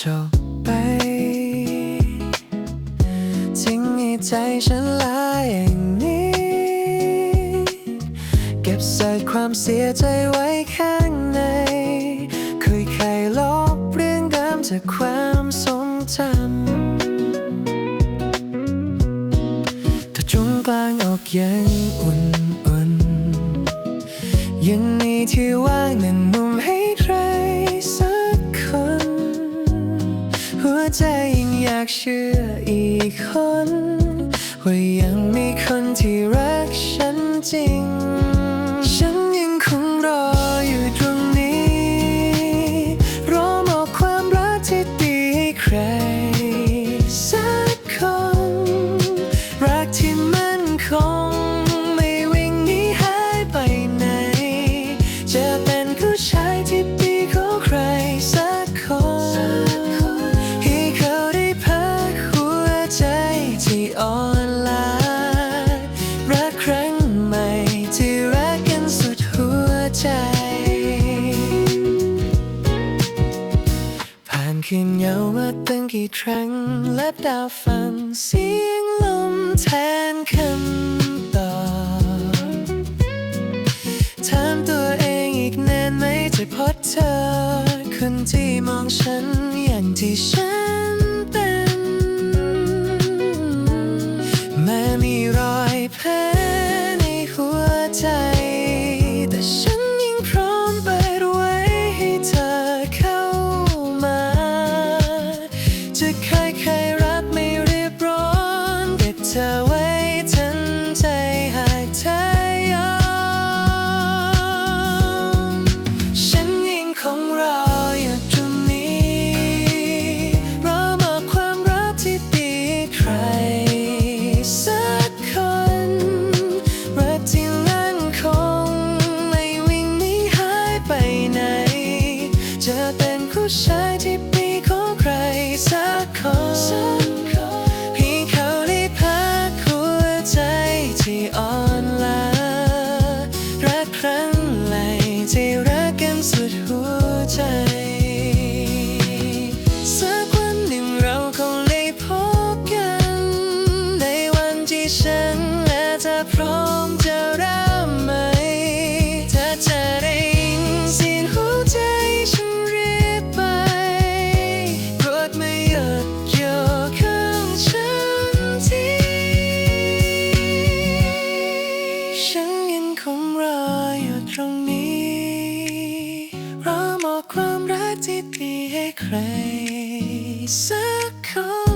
จบไป ทิ้งให้ใจฉันลายนี้ เก็บใส่ความเสียใจไว้ข้างใน คุยใคลบเรื่องเดิมจากความทรงจำแต่จุงกลางออกยังอุ่นๆยังมีที่ว่างหนึ่งมุมให้ ใจยังอยากเชื่ออีกคน ว่ายังมีคนที่รักฉันจริง ฉันยังคงรออยู่ตรงนี้ รอมอบความรักที่ดีให้ใครางคืนเหงามาตั้งกี่ครั้ง และดาวฟังเสียงลมแทนคำตอบถามตัวเองอีกนานไหมจะพบเธอ คนที่มองฉันอย่างที่ฉัน จะเป็นผู้ชายที่ดีของใครสักคนให้เขาได้พักหัวใจที่อ่อนล้ารักครั้งไหลที่รักกันสุดหัวใจ สักวันหนึ่งเราคงได้พบกัน ในวันที่ฉันและเธอพร้อม ความรักที่ดีให้ใครสักคน